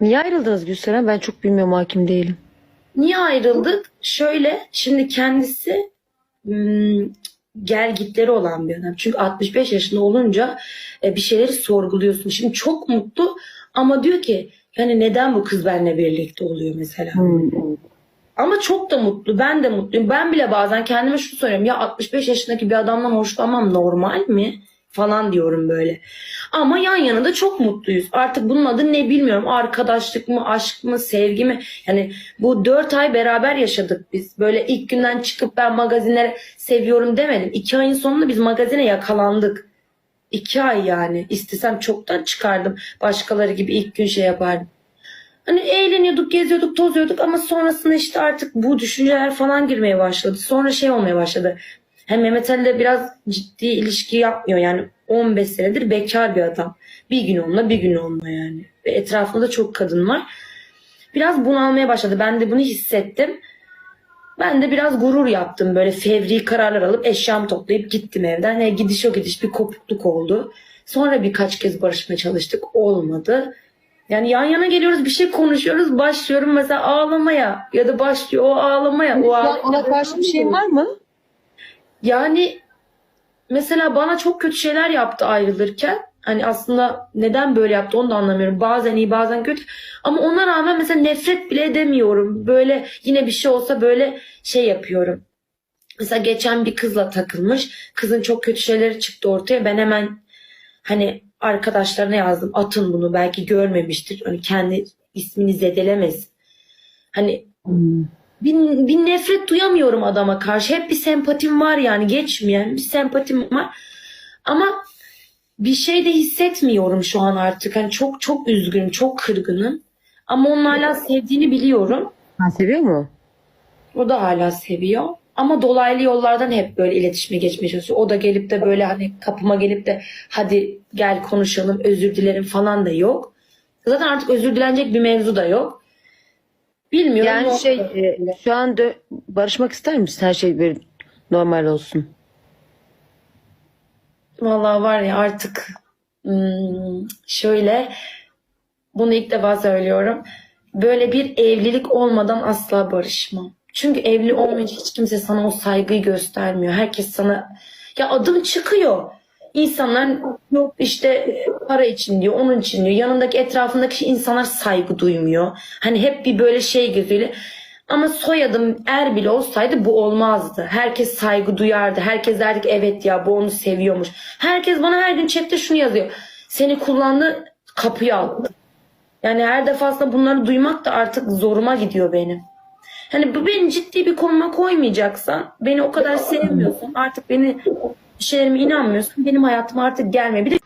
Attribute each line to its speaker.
Speaker 1: Niye ayrıldınız Gülseren? Ben çok bilmiyorum hakim değilim.
Speaker 2: Niye ayrıldık? Şöyle, şimdi kendisi hmm, gel gitleri olan bir adam. Çünkü 65 yaşında olunca e, bir şeyleri sorguluyorsun. Şimdi çok mutlu ama diyor ki yani neden bu kız benimle birlikte oluyor mesela? Ama çok da mutlu. Ben de mutluyum. Ben bile bazen kendime şunu soruyorum. Ya 65 yaşındaki bir adamdan hoşlanmam normal mi? Falan diyorum böyle. Ama yan yana da çok mutluyuz. Artık bunun adı ne bilmiyorum. Arkadaşlık mı, aşk mı, sevgi mi? Yani bu dört ay beraber yaşadık biz. Böyle ilk günden çıkıp ben magazinleri seviyorum demedim. İki ayın sonunda biz magazine yakalandık. İki ay yani. İstesem çoktan çıkardım. Başkaları gibi ilk gün şey yapardım. Hani eğleniyorduk, geziyorduk, tozuyorduk ama sonrasında işte artık bu düşünceler falan girmeye başladı. Sonra şey olmaya başladı. Hem Mehmet Ali de biraz ciddi ilişki yapmıyor. Yani 15 senedir bekar bir adam. Bir gün onunla bir gün onunla yani. Ve etrafında da çok kadın var. Biraz bunalmaya başladı. Ben de bunu hissettim. Ben de biraz gurur yaptım. Böyle fevri kararlar alıp eşyamı toplayıp gittim evden. Yani gidiş o gidiş bir kopukluk oldu. Sonra birkaç kez barışmaya çalıştık. Olmadı. Yani yan yana geliyoruz bir şey konuşuyoruz. Başlıyorum mesela ağlamaya. Ya da başlıyor o ağlamaya. O
Speaker 1: an
Speaker 2: ağlamaya.
Speaker 1: ona karşı bir şey var mı?
Speaker 2: Yani mesela bana çok kötü şeyler yaptı ayrılırken. Hani aslında neden böyle yaptı onu da anlamıyorum. Bazen iyi bazen kötü. Ama ona rağmen mesela nefret bile edemiyorum. Böyle yine bir şey olsa böyle şey yapıyorum. Mesela geçen bir kızla takılmış. Kızın çok kötü şeyleri çıktı ortaya. Ben hemen hani arkadaşlarına yazdım. Atın bunu belki görmemiştir. Hani kendi ismini zedelemez. Hani bir, bir nefret duyamıyorum adama karşı. Hep bir sempatim var yani geçmeyen bir sempatim var. Ama bir şey de hissetmiyorum şu an artık. Hani çok çok üzgünüm, çok kırgınım. Ama onun hala sevdiğini biliyorum.
Speaker 1: Ha, seviyor mu?
Speaker 2: O da hala seviyor. Ama dolaylı yollardan hep böyle iletişime geçmeye çalışıyor. O da gelip de böyle hani kapıma gelip de hadi gel konuşalım, özür dilerim falan da yok. Zaten artık özür dilenecek bir mevzu da yok. Bilmiyorum.
Speaker 1: Yani şey e, şu an dö- barışmak ister misin? Her şey bir normal olsun.
Speaker 2: Vallahi var ya artık hmm, şöyle bunu ilk defa söylüyorum. Böyle bir evlilik olmadan asla barışmam. Çünkü evli olmayınca hiç kimse sana o saygıyı göstermiyor. Herkes sana ya adım çıkıyor. İnsanlar yok işte para için diyor, onun için diyor. Yanındaki etrafındaki insanlar saygı duymuyor. Hani hep bir böyle şey gözüyle. Ama soyadım er bile olsaydı bu olmazdı. Herkes saygı duyardı. Herkes derdi ki evet ya bu onu seviyormuş. Herkes bana her gün chatte şunu yazıyor. Seni kullandı kapıya attı. Yani her defasında bunları duymak da artık zoruma gidiyor benim. Hani bu beni ciddi bir konuma koymayacaksan, beni o kadar sevmiyorsun, artık beni şeylerime inanmıyorsun, benim hayatıma artık gelme. Bir de